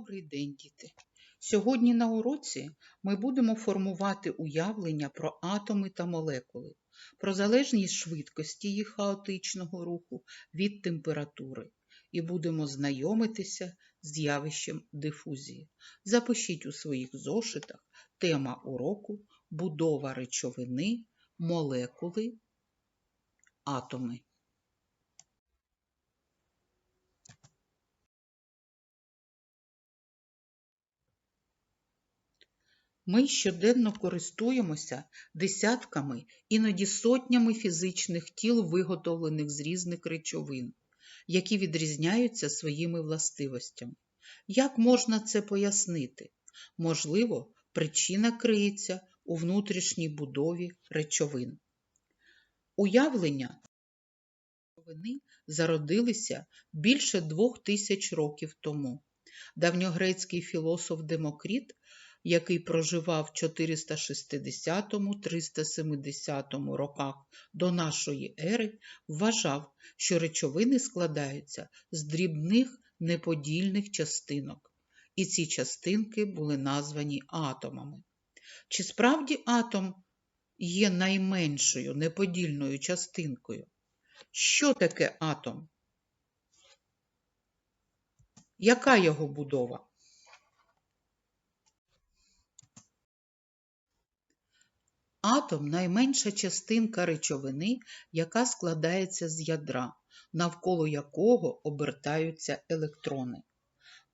Добрий день, діти! Сьогодні на уроці ми будемо формувати уявлення про атоми та молекули, про залежність швидкості їх хаотичного руху від температури і будемо знайомитися з явищем дифузії. Запишіть у своїх зошитах тема уроку будова речовини, молекули, атоми. Ми щоденно користуємося десятками, іноді сотнями фізичних тіл, виготовлених з різних речовин, які відрізняються своїми властивостями. Як можна це пояснити? Можливо, причина криється у внутрішній будові речовин. Уявлення речовини зародилися більше двох тисяч років тому. Давньогрецький філософ Демокріт який проживав в 460-370 роках до нашої ери, вважав, що речовини складаються з дрібних неподільних частинок, і ці частинки були названі атомами. Чи справді атом є найменшою неподільною частинкою? Що таке атом? Яка його будова? Атом найменша частинка речовини, яка складається з ядра, навколо якого обертаються електрони.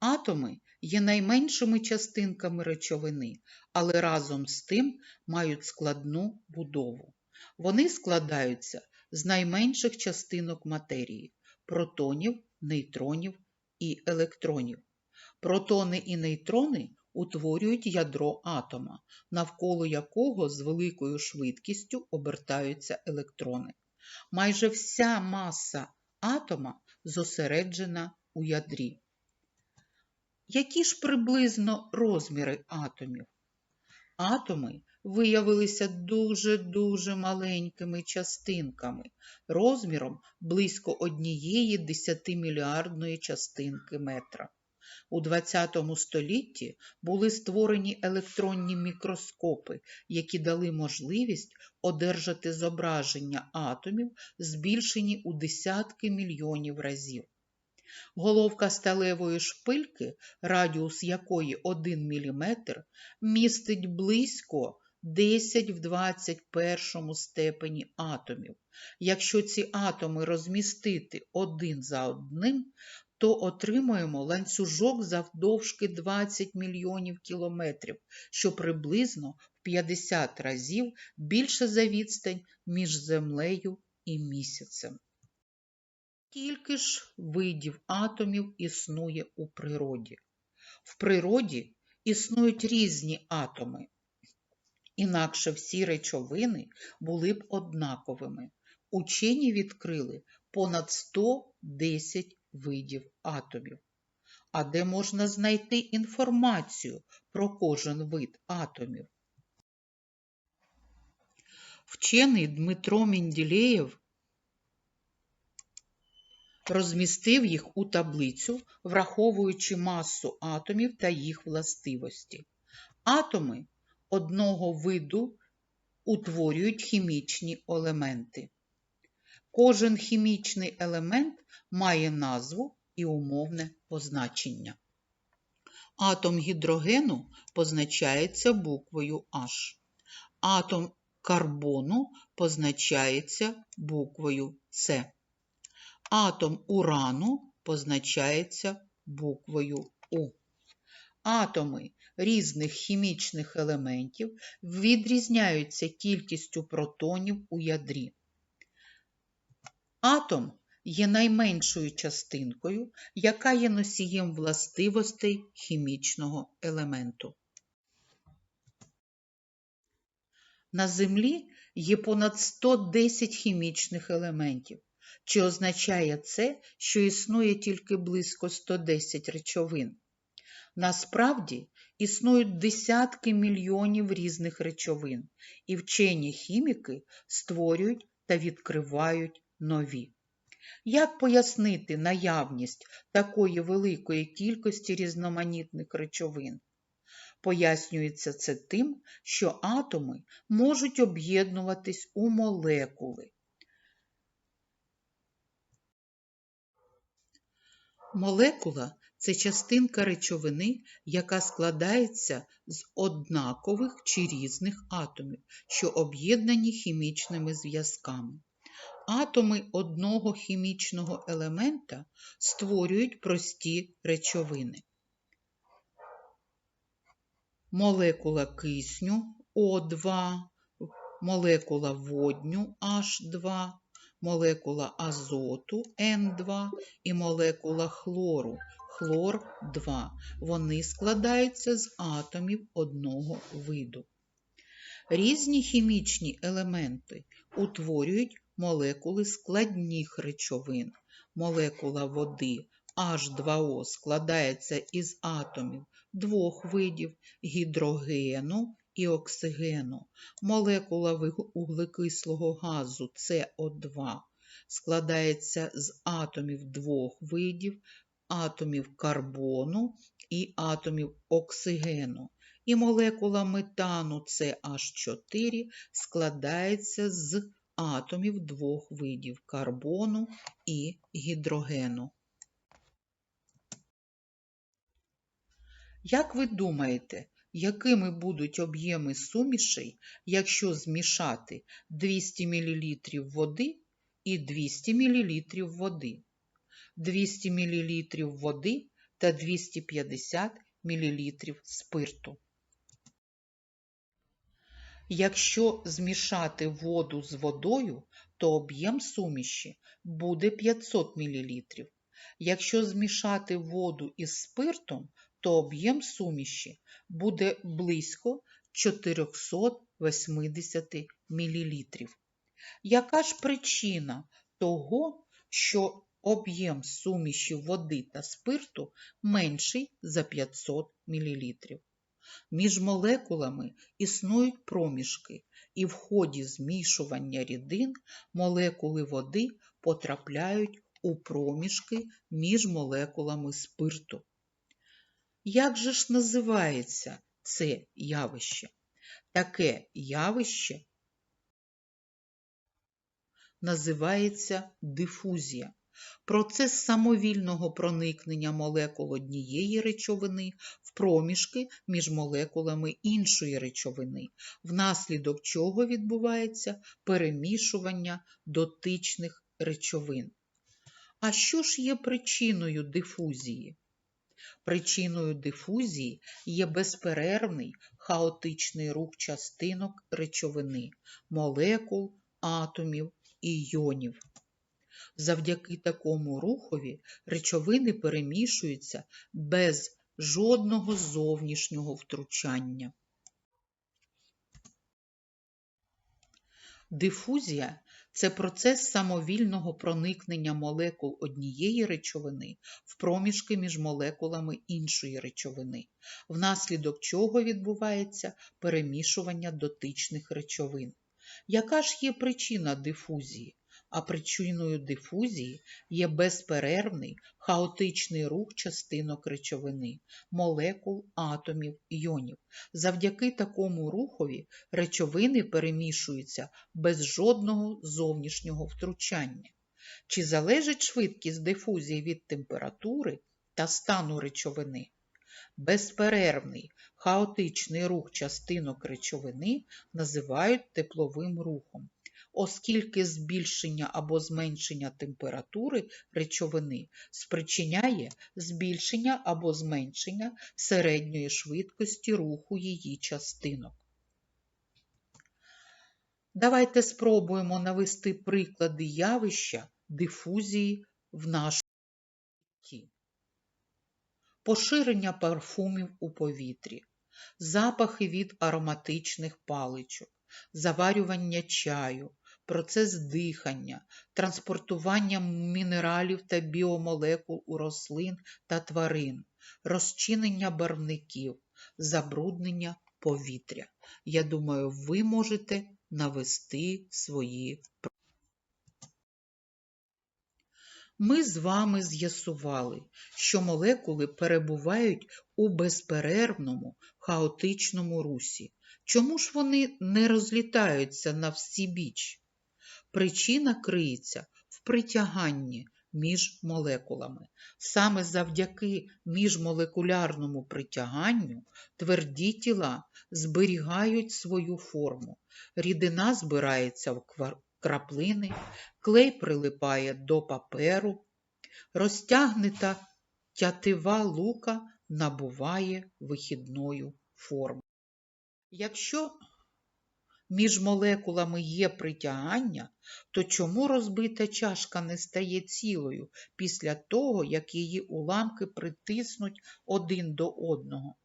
Атоми є найменшими частинками речовини, але разом з тим мають складну будову. Вони складаються з найменших частинок матерії протонів, нейтронів і електронів. Протони і нейтрони утворюють ядро атома, навколо якого з великою швидкістю обертаються електрони. Майже вся маса атома зосереджена у ядрі. Які ж приблизно розміри атомів? Атоми виявилися дуже-дуже маленькими частинками, розміром близько однієї десятимільярдної частинки метра. У ХХ столітті були створені електронні мікроскопи, які дали можливість одержати зображення атомів, збільшені у десятки мільйонів разів. Головка сталевої шпильки, радіус якої 1 мм, містить близько 10 в 21 степені атомів. Якщо ці атоми розмістити один за одним, то отримаємо ланцюжок завдовжки 20 мільйонів кілометрів, що приблизно в 50 разів більше за відстань між Землею і місяцем. Скільки ж видів атомів існує у природі? В природі існують різні атоми, інакше всі речовини були б однаковими. Учені відкрили понад 110 видів атомів. А де можна знайти інформацію про кожен вид атомів? Вчений Дмитро Менділеєв розмістив їх у таблицю, враховуючи масу атомів та їх властивості. Атоми одного виду утворюють хімічні елементи. Кожен хімічний елемент має назву і умовне позначення. Атом гідрогену позначається буквою H. Атом карбону позначається буквою С. Атом урану позначається буквою У. Атоми різних хімічних елементів відрізняються кількістю протонів у ядрі. Атом є найменшою частинкою, яка є носієм властивостей хімічного елементу. На Землі є понад 110 хімічних елементів. Чи означає це, що існує тільки близько 110 речовин? Насправді існують десятки мільйонів різних речовин, і вчені хіміки створюють та відкривають нові. Як пояснити наявність такої великої кількості різноманітних речовин? Пояснюється це тим, що атоми можуть об'єднуватись у молекули. Молекула це частинка речовини, яка складається з однакових чи різних атомів, що об'єднані хімічними зв'язками. Атоми одного хімічного елемента створюють прості речовини. Молекула кисню О2, молекула водню H2, молекула азоту N2 і молекула хлору хлор 2. Вони складаються з атомів одного виду. Різні хімічні елементи утворюють молекули складних речовин. Молекула води H2O складається із атомів двох видів гідрогену і оксигену. Молекула вуглекислого газу СО2 складається з атомів двох видів атомів карбону і атомів оксигену. І молекула метану CH4 складається з атомів двох видів карбону і гідрогену. Як ви думаєте, якими будуть об'єми сумішей, якщо змішати 200 мл води і 200 мл води? 200 мл води та 250 мл спирту. Якщо змішати воду з водою, то об'єм суміші буде 500 мл. Якщо змішати воду із спиртом, то об'єм суміші буде близько 480 мл. Яка ж причина того, що об'єм суміші води та спирту менший за 500 мл? Між молекулами існують проміжки, і в ході змішування рідин молекули води потрапляють у проміжки між молекулами спирту. Як же ж називається це явище? Таке явище називається дифузія. Процес самовільного проникнення молекул однієї речовини в проміжки між молекулами іншої речовини, внаслідок чого відбувається перемішування дотичних речовин. А що ж є причиною дифузії? Причиною дифузії є безперервний хаотичний рух частинок речовини, молекул, атомів і йонів. Завдяки такому рухові речовини перемішуються без жодного зовнішнього втручання. Дифузія це процес самовільного проникнення молекул однієї речовини в проміжки між молекулами іншої речовини, внаслідок чого відбувається перемішування дотичних речовин. Яка ж є причина дифузії? А причиною дифузії є безперервний хаотичний рух частинок речовини, молекул, атомів, іонів. Завдяки такому рухові речовини перемішуються без жодного зовнішнього втручання. Чи залежить швидкість дифузії від температури та стану речовини? Безперервний хаотичний рух частинок речовини називають тепловим рухом оскільки збільшення або зменшення температури речовини спричиняє збільшення або зменшення середньої швидкості руху її частинок. Давайте спробуємо навести приклади явища дифузії в нашому житті. Поширення парфумів у повітрі, запахи від ароматичних паличок, заварювання чаю, процес дихання, транспортування мінералів та біомолекул у рослин та тварин, розчинення барвників, забруднення повітря. Я думаю, ви можете навести свої Ми з вами з'ясували, що молекули перебувають у безперервному хаотичному русі. Чому ж вони не розлітаються на всі біч? Причина криється в притяганні між молекулами. Саме завдяки міжмолекулярному притяганню тверді тіла зберігають свою форму. Рідина збирається в краплини, клей прилипає до паперу, розтягнута тятива лука набуває вихідною форму. Якщо між молекулами є притягання, то чому розбита чашка не стає цілою після того, як її уламки притиснуть один до одного?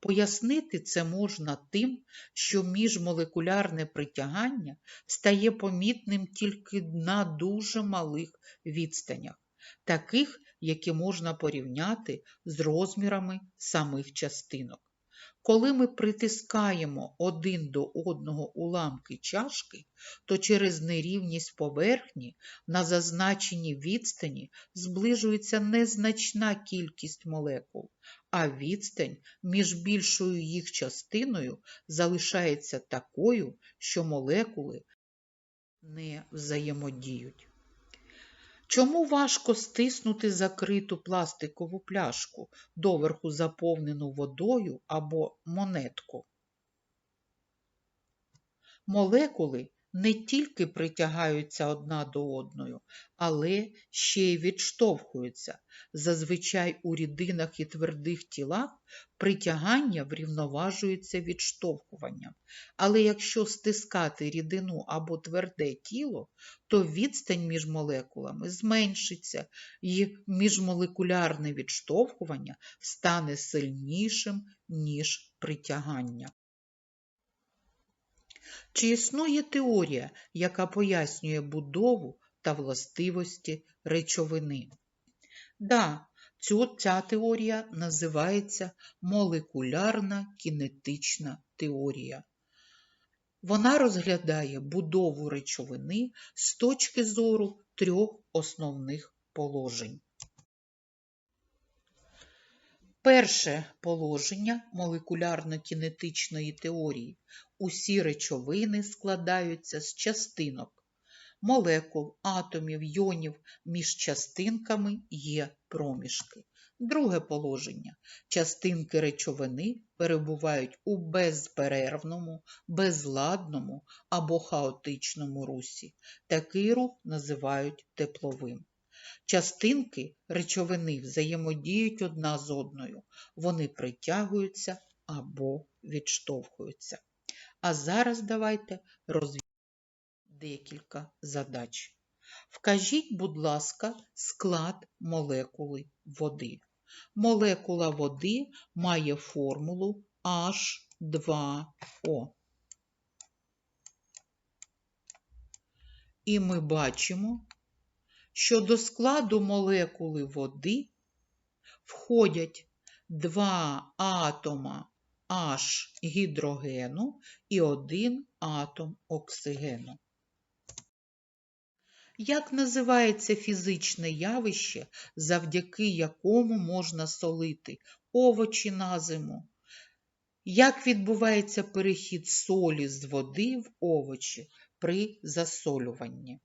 Пояснити це можна тим, що міжмолекулярне притягання стає помітним тільки на дуже малих відстанях, таких, які можна порівняти з розмірами самих частинок. Коли ми притискаємо один до одного уламки чашки, то через нерівність поверхні на зазначеній відстані зближується незначна кількість молекул, а відстань між більшою їх частиною залишається такою, що молекули не взаємодіють. Чому важко стиснути закриту пластикову пляшку, доверху заповнену водою або монетку? Молекули не тільки притягаються одна до одної, але ще й відштовхуються. Зазвичай у рідинах і твердих тілах притягання врівноважується відштовхуванням. Але якщо стискати рідину або тверде тіло, то відстань між молекулами зменшиться і міжмолекулярне відштовхування стане сильнішим, ніж притягання. Чи існує теорія, яка пояснює будову та властивості речовини? Да, цю, ця теорія називається молекулярна кінетична теорія. Вона розглядає будову речовини з точки зору трьох основних положень. Перше положення молекулярно-кінетичної теорії. Усі речовини складаються з частинок, молекул, атомів, йонів, між частинками є проміжки. Друге положення. Частинки речовини перебувають у безперервному, безладному або хаотичному русі. Такий рух називають тепловим. Частинки речовини взаємодіють одна з одною, вони притягуються або відштовхуються. А зараз давайте розв'яжемо декілька задач. Вкажіть, будь ласка, склад молекули води. Молекула води має формулу H2O. І ми бачимо, що до складу молекули води входять два атома H гідрогену і один атом оксигену. Як називається фізичне явище, завдяки якому можна солити овочі на зиму? Як відбувається перехід солі з води в овочі при засолюванні?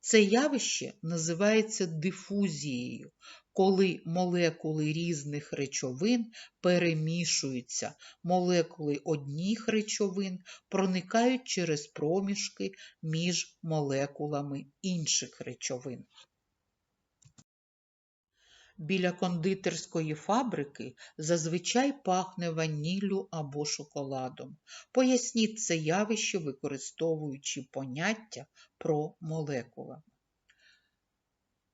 Це явище називається дифузією, коли молекули різних речовин перемішуються, молекули одніх речовин проникають через проміжки між молекулами інших речовин. Біля кондитерської фабрики зазвичай пахне ваніллю або шоколадом. Поясніть це явище, використовуючи поняття про молекули.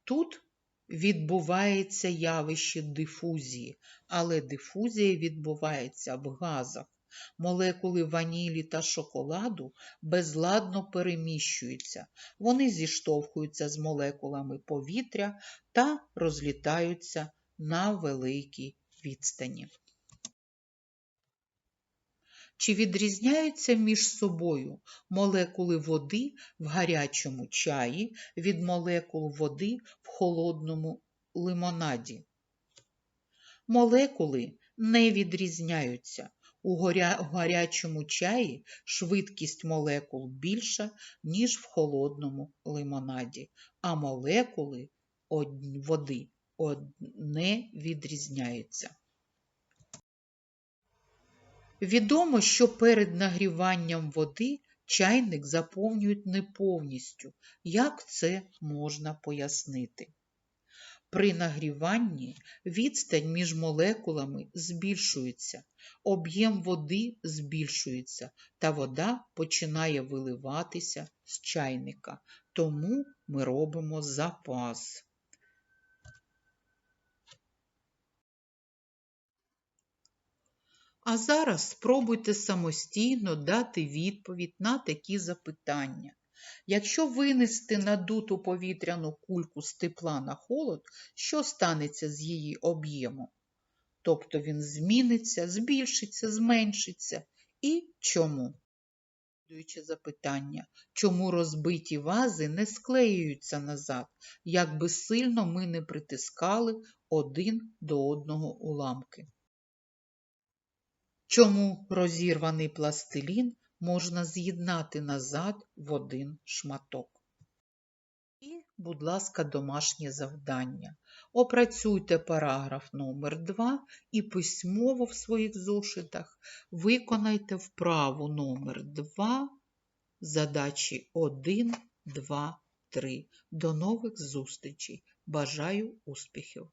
Тут відбувається явище дифузії, але дифузія відбувається в газах. Молекули ванілі та шоколаду безладно переміщуються, вони зіштовхуються з молекулами повітря та розлітаються на великій відстані. Чи відрізняються між собою молекули води в гарячому чаї від молекул води в холодному лимонаді? Молекули не відрізняються. У гарячому чаї швидкість молекул більша, ніж в холодному лимонаді, а молекули води од- не відрізняються. Відомо, що перед нагріванням води чайник заповнюють не повністю. Як це можна пояснити? При нагріванні відстань між молекулами збільшується, об'єм води збільшується, та вода починає виливатися з чайника. Тому ми робимо запас. А зараз спробуйте самостійно дати відповідь на такі запитання. Якщо винести надуту повітряну кульку з тепла на холод, що станеться з її об'ємом? Тобто він зміниться, збільшиться, зменшиться. І чому? Слідуюче запитання. Чому розбиті вази не склеюються назад, як би сильно ми не притискали один до одного уламки? Чому розірваний пластилін можна з'єднати назад в один шматок? І, будь ласка, домашнє завдання. Опрацюйте параграф номер 2 і письмово в своїх зошитах виконайте вправу номер 2 задачі 1, 2, 3. До нових зустрічей. Бажаю успіхів!